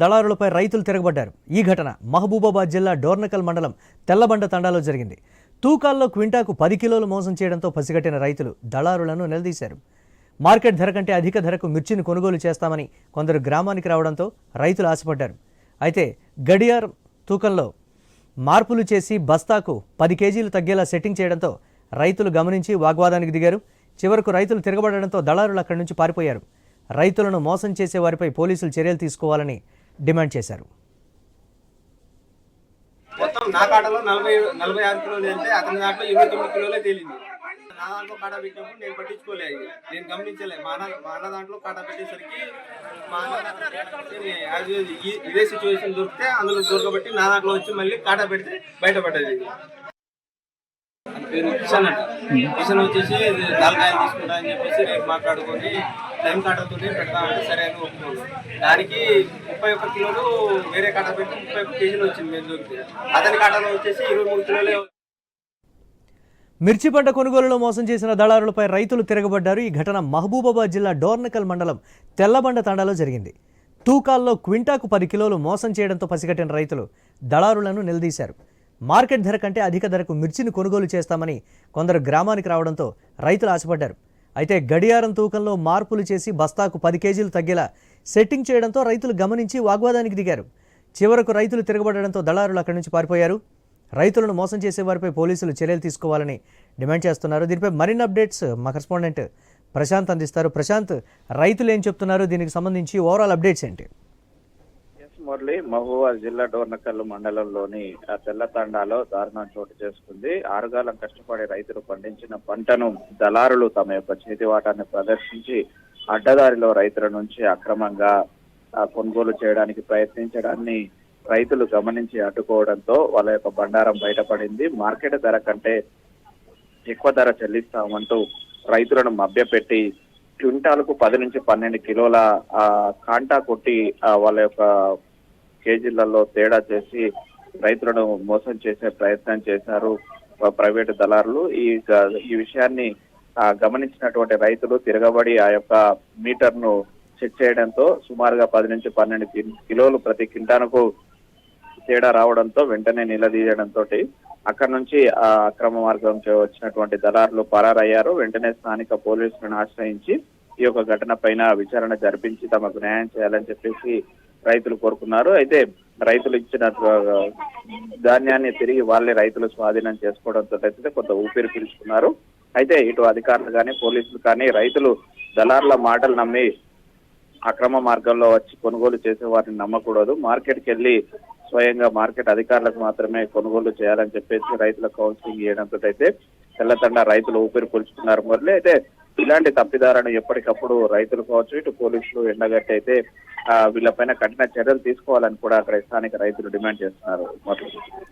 దళారులపై రైతులు తిరగబడ్డారు. ఈ ఘటన మహబూబాబాద్ జిల్లా డోర్నకల్ మండలం తెల్లబండ తండాలో జరిగింది. తూకాల్లో క్వింటాకు పది కిలోలు మోసం చేయడంతో పసిగట్టిన రైతులు దళారులను నిలదీశారు. మార్కెట్ ధర కంటే అధిక ధరకు మిర్చిని కొనుగోలు చేస్తామని కొందరు గ్రామానికి రావడంతో రైతులు ఆశపడ్డారు. అయితే గడియార్ తూకంలో మార్పులు చేసి బస్తాకు పది కేజీలు తగ్గేలా సెట్టింగ్ చేయడంతో రైతులు గమనించి వాగ్వాదానికి దిగారు. చివరకు రైతులు తిరగబడడంతో దళారులు అక్కడి నుంచి పారిపోయారు. రైతులను మోసం చేసే వారిపై పోలీసులు చర్యలు తీసుకోవాలని డిమాండ్ చేశారు. మొత్తం నా కాటలో నలభై నలభై ఆరు కిలోలు వెళ్తే అతని దాంట్లో ఇరవై తొమ్మిది కిలోలే తేలింది. నా దాంట్లో కాటా పెట్టినప్పుడు నేను పట్టించుకోలేదు నేను గమనించలే. మా అన్న మా అన్న దాంట్లో కాటా పెట్టేసరికి మా అన్న నేను అది ఈ- ఇదే సిచ్యువేషన్ దొరికితే అందులో దొరకబట్టి నా దాంట్లో వచ్చి మళ్ళీ కాటా పెడితే బయటపడ్డది పేరు కిషన్ అంట కిషన్ వచ్చేసి దాల్కాయలు తీసుకుంటా అని చెప్పేసి రేపు మాట్లాడుకొని టైం కాటతో పెడతామంటే సరే అని ఒప్పుకోండి దానికి ముప్పై ఒక్క కిలోలు వేరే కాట పెట్టి ముప్పై ఒక్క కేజీలు వచ్చింది మేము దొరికితే అతని కాటలో వచ్చేసి ఇరవై మూడు కిలోలే మిర్చి పంట కొనుగోలులో మోసం చేసిన దళారులపై రైతులు తిరగబడ్డారు. ఈ ఘటన మహబూబాబాద్ జిల్లా డోర్నకల్ మండలం తెల్లబండ తండాలో జరిగింది. తూకాల్లో క్వింటాకు పది కిలోలు మోసం చేయడంతో పసిగట్టిన రైతులు దళారులను నిలదీశారు. మార్కెట్ ధర కంటే అధిక ధరకు మిర్చిని కొనుగోలు చేస్తామని కొందరు గ్రామానికి రావడంతో రైతులు ఆశపడ్డారు. అయితే గడియారం తూకంలో మార్పులు చేసి బస్తాకు పది కేజీలు తగ్గేలా సెట్టింగ్ చేయడంతో రైతులు గమనించి వాగ్వాదానికి దిగారు. చివరకు రైతులు తిరగబడడంతో దళారులు అక్కడి నుంచి పారిపోయారు. రైతులను మోసం చేసే వారిపై పోలీసులు చర్యలు తీసుకోవాలని డిమాండ్ చేస్తున్నారు. దీనిపై మరిన్ని అప్డేట్స్ మా కరెస్పాండెంట్ ప్రశాంత్ అందిస్తారు. ప్రశాంత్ రైతులు ఏం చెప్తున్నారు? దీనికి సంబంధించి ఓవరాల్ అప్డేట్స్ ఏంటి? మురళి మహబూబాద్ జిల్లా డోర్నకల్లు మండలంలోని ఆ తెల్లతండాలో దారుణం చోటు చేసుకుంది. ఆరుగాలం కష్టపడి రైతులు పండించిన పంటను దళారులు తమ యొక్క చేతివాటాన్ని ప్రదర్శించి అడ్డదారిలో రైతుల నుంచి అక్రమంగా కొనుగోలు చేయడానికి ప్రయత్నించడాన్ని రైతులు గమనించి అడ్డుకోవడంతో వాళ్ళ యొక్క బండారం బయటపడింది. మార్కెట్ ధర కంటే ఎక్కువ ధర చెల్లిస్తామంటూ రైతులను మభ్యపెట్టి క్వింటాలకు పది నుంచి పన్నెండు కిలోల కాంటా కొట్టి వాళ్ళ యొక్క కేజీలలో తేడా చేసి రైతులను మోసం చేసే ప్రయత్నం చేశారు ప్రైవేటు దళారులు. ఈ ఈ విషయాన్ని గమనించినటువంటి రైతులు తిరగబడి ఆ యొక్క మీటర్ను చెక్ చేయడంతో సుమారుగా పది నుంచి పన్నెండు కిలోలు ప్రతి కింటానకు తేడా రావడంతో వెంటనే నిలదీయడంతో అక్కడ నుంచి ఆ అక్రమ మార్గం వచ్చినటువంటి దళారులు పరారయ్యారు. వెంటనే స్థానిక పోలీసులను ఆశ్రయించి ఈ యొక్క ఘటన పైన విచారణ జరిపించి తమకు న్యాయం చేయాలని చెప్పేసి రైతులు కోరుకున్నారు. అయితే రైతులు ఇచ్చిన ధాన్యాన్ని తిరిగి వాళ్ళే రైతులు స్వాధీనం చేసుకోవడంతో అయితే కొంత ఊపిరి పీల్చుకున్నారు. అయితే ఇటు అధికారులు కానీ పోలీసులు కానీ రైతులు దళారుల మాటలు నమ్మి అక్రమ మార్గంలో వచ్చి కొనుగోలు చేసే వారిని నమ్మకూడదు. మార్కెట్కి వెళ్ళి స్వయంగా మార్కెట్ అధికారులకు మాత్రమే కొనుగోలు చేయాలని చెప్పేసి రైతుల కౌన్సిలింగ్ చేయడంతో అయితే తెల్లతండ రైతులు ఊపిరి పీల్చుకున్నారు. మురళి అయితే ఇలాంటి తప్పిదాలను ఎప్పటికప్పుడు రైతులు కావచ్చు ఇటు పోలీసులు ఎండగట్టి అయితే వీళ్ళపైన కఠిన చర్యలు తీసుకోవాలని కూడా అక్కడ స్థానిక రైతులు డిమాండ్ చేస్తున్నారు.